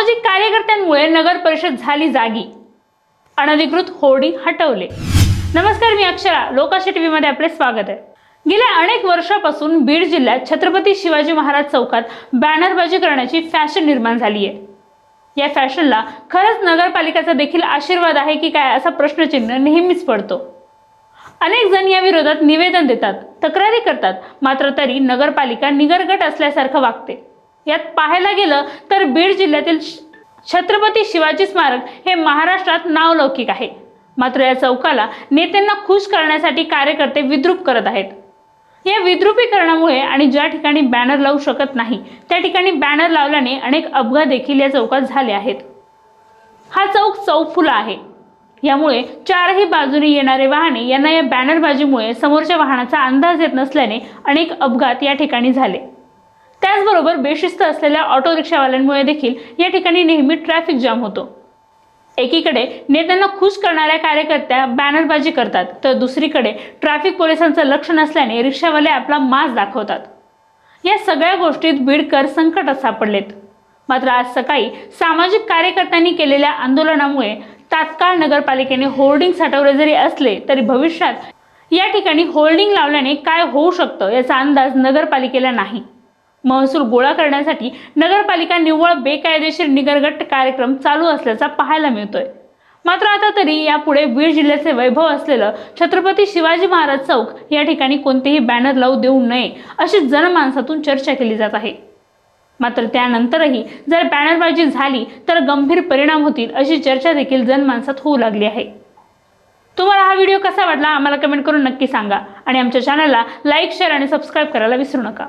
सामाजिक कार्यकर्त्यांमुळे नगर परिषद झाली जागी. अनधिकृत होर्डिंग हटवले. नमस्कार मी अक्षरा. लोकाशी टीव्ही मध्ये आपले स्वागत आहे. गेल्या अनेक वर्षापासून बीड जिल्ह्यात छत्रपती शिवाजी महाराज चौकात बॅनरबाजी करण्याची फॅशन निर्माण झाली आहे. या फॅशनला खरंच नगरपालिकेचा देखील आशीर्वाद आहे की काय असा प्रश्नचिन्ह नेहमीच पडतो. अनेक जण या विरोधात निवेदन देतात तक्रारी करतात मात्र तरी नगरपालिका निगरगट असल्यासारखं वागते. यात पाहायला गेलं तर बीड जिल्ह्यातील श- छत्रपती शिवाजी स्मारक हे महाराष्ट्रात नावलौकिक आहे. मात्र या चौकाला नेत्यांना खुश करण्यासाठी कार्यकर्ते विद्रूप करत आहेत. या विद्रुपीकरणामुळे आणि ज्या ठिकाणी बॅनर लावू शकत नाही त्या ठिकाणी बॅनर लावल्याने अनेक अपघात देखील या चौकात झाले आहेत. हा चौक चौफुला आहे. यामुळे चारही बाजूने येणारे वाहने यांना या बॅनरबाजीमुळे समोरच्या वाहनाचा अंदाज येत नसल्याने अनेक अपघात या ठिकाणी झाले. त्याचबरोबर बेशिस्त असलेल्या ऑटो रिक्षावाल्यांमुळे देखील या ठिकाणी नेहमी ट्रॅफिक जाम होतो. एकीकडे नेत्यांना खुश करणाऱ्या कार्यकर्त्या बॅनरबाजी करतात तर दुसरीकडे ट्रॅफिक पोलिसांचं लक्ष नसल्याने रिक्षावाले आपला मास दाखवतात. या सगळ्या गोष्टीत बीडकर संकटात सापडलेत. मात्र आज सकाळी सामाजिक कार्यकर्त्यांनी केलेल्या आंदोलनामुळे तात्काळ नगरपालिकेने होर्डिंग साठवले जरी असले तरी भविष्यात या ठिकाणी होल्डिंग लावल्याने काय होऊ शकतं याचा अंदाज नगरपालिकेला नाही. महसूल गोळा करण्यासाठी नगरपालिका निव्वळ बेकायदेशीर निगरगट कार्यक्रम चालू असल्याचा पाहायला मिळतोय. मात्र आता तरी यापुढे बीड जिल्ह्याचे वैभव असलेलं छत्रपती शिवाजी महाराज चौक या ठिकाणी कोणतेही बॅनर लावू देऊ नये अशी जनमानसातून चर्चा केली जात आहे. मात्र त्यानंतरही जर बॅनरबाजी झाली तर गंभीर परिणाम होतील अशी चर्चा देखील जनमानसात होऊ लागली आहे. तुम्हाला हा व्हिडिओ कसा वाटला आम्हाला कमेंट करून नक्की सांगा आणि आमच्या चॅनलला लाईक शेअर आणि सबस्क्राईब करायला विसरू नका.